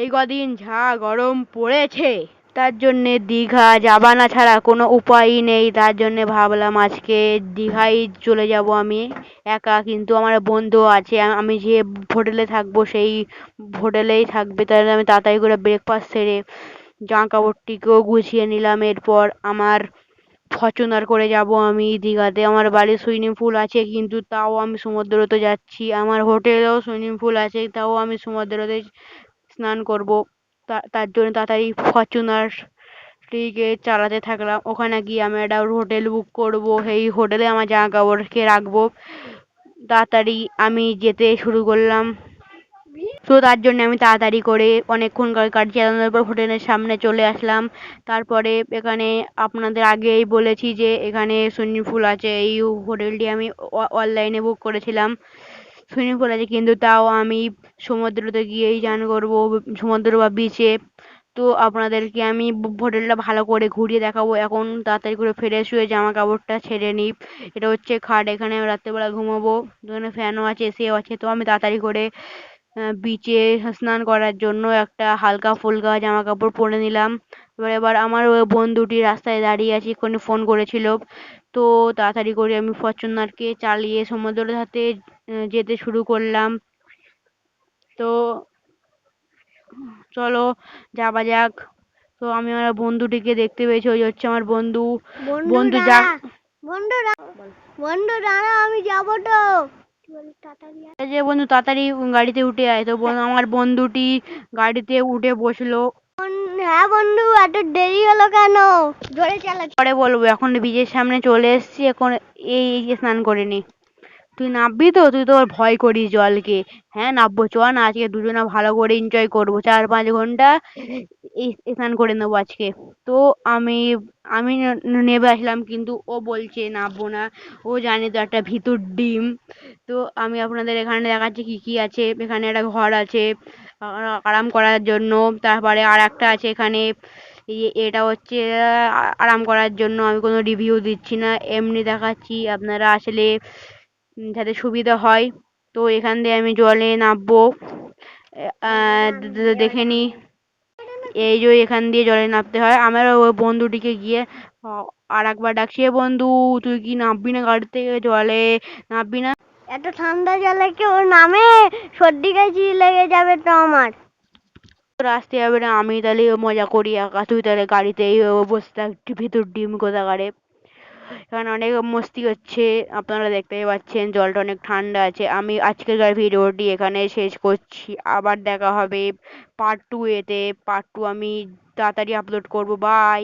এই কদিন যা গরম পড়েছে, তার জন্যে দীঘা যাবা না ছাড়া কোনো উপায়ই নেই। তার জন্যে ভাবলাম আজকে দীঘায় চলে যাব আমি, একা কিন্তু আমার বন্ধু আছে আমি যে হোটেলে থাকব সেই হোটেলেই থাকবে। তাহলে আমি তাড়াতাড়ি করে ব্রেকফাস্ট সেরে জামা কাপড়টিকেও গুছিয়ে নিলাম। এরপর আমার ফরচুনার করে যাব আমি দীঘাতে। আমার বাড়ির সুইমিং পুল আছে কিন্তু তাও আমি সমুদ্রতে যাচ্ছি। আমার হোটেলেও সুইমিং পুল আছে, তাও আমি সমুদ্রতে স্নান করব। তার জন্য তাড়াতাড়ি ফরচুনারটিকে চালাতে থাকলাম। ওখানে গিয়ে আমি একটা হোটেল বুক করব। সেই হোটেলে আমার জামা কাপড় রেখে রাখব। তাড়াতাড়ি আমি যেতে শুরু করলাম। তো তার জন্য আমি তাড়াতাড়ি করে অনেকক্ষণ গাড়ি চালানোর পর হোটেলের সামনে চলে আসলাম। তারপরে এখানে আপনাদের আগেই বলেছি যে এখানে সুইমিং পুল আছে। এই হোটেলটি আমি অনলাইনে বুক করেছিলাম। সুইমিং পুল আছে কিন্তু তাও আমি সমুদ্রতে গিয়েই চান করব, সমুদ্র বা বিচে তো আপনাদেরকে আমি হোটেলটা ভালো করে ঘুরিয়ে দেখাবো। এখন তাড়াতাড়ি করে ফ্রেশ হয়ে জামা কাপড়টা ছেড়ে নিই। এটা হচ্ছে খাট, এখানে রাত্রেবেলা ঘুমাবো। এখানে ফ্যানও আছে এসিও আছে। তো আমি তাড়াতাড়ি করে বিচে স্নান করার জন্য একটা হালকা ফুলকা জামা কাপড় পরে নিলাম। এবার এবার আমার ওই বন্ধুটি রাস্তায় দাঁড়িয়ে আছে, এক্ষুনি ফোন করেছিল। তো তাড়াতাড়ি করে আমি ফরচুনারকে চালিয়ে সমুদ্রের ধাতে যেতে শুরু করলাম। তো চলো যাওয়া যাক। তো আমি আমার বন্ধুটিকে দেখতে পেয়েছি ওই হচ্ছে আমার বন্ধু। বন্ধু যা বন্ধু বন্ধু দাঁড়া আমি যাব তো। যে বন্ধু তাড়াতাড়ি গাড়িতে উঠে আয়। তো আমার বন্ধুটি গাড়িতে উঠে বসল। হ্যাঁ বন্ধু এত দেরি হলো কেন? জোরে চালা পরে বলব এখন বীজের সামনে চলে এসেছি এখন এই এই যে স্নান করে নি। তুই নামবি তো? তুই তো আবার ভয় করিস জলকে। হ্যাঁ নামবো চ না, আজকে দুজনে ভালো করে এনজয় করব। চার পাঁচ ঘণ্টা স্নান করে নেব আজকে। তো আমি আমি নেমে আসলাম কিন্তু ও বলছে নামবো না। ও জানে তো একটা ভিতর ডিম। তো আমি আপনাদের এখানে দেখাচ্ছি কি কি আছে। এখানে একটা ঘর আছে আরাম করার জন্য। তারপরে আর একটা আছে এখানে। এটা হচ্ছে আরাম করার জন্য। আমি কোনো রিভিউ দিচ্ছি না। এমনি দেখাচ্ছি আপনারা আসলে যাতে সুবিধা হয়। তো এখান দিয়ে আমি জলে নামবো। দেখে নি। এই যে এখান দিয়ে জলে নামতে হয়। আমার ওই বন্ধুটিকে গিয়ে আর একবার ডাকছি বন্ধু তুই কি নামবি না? গাড়ি থেকে জলে নামবি না? এত ঠান্ডা জলে কেউ নামে? সর্দি কাশি লেগে যাবে তো আমার। আসতে যাবে না আমি তাহলে মজা করি একা। তুই তাহলে গাড়িতেই বসে থাক ভিতর ডিম কোথাকারে? এখানে অনেক মস্তি হচ্ছে, আপনারা দেখতেই পাচ্ছেন, জলটা অনেক ঠান্ডা আছে। আমি আজকেরকার ভিডিওটি এখানে শেষ করছি, আবার দেখা হবে পার্ট টু এতে। পার্ট টু আমি তাড়াতাড়ি আপলোড করব বাই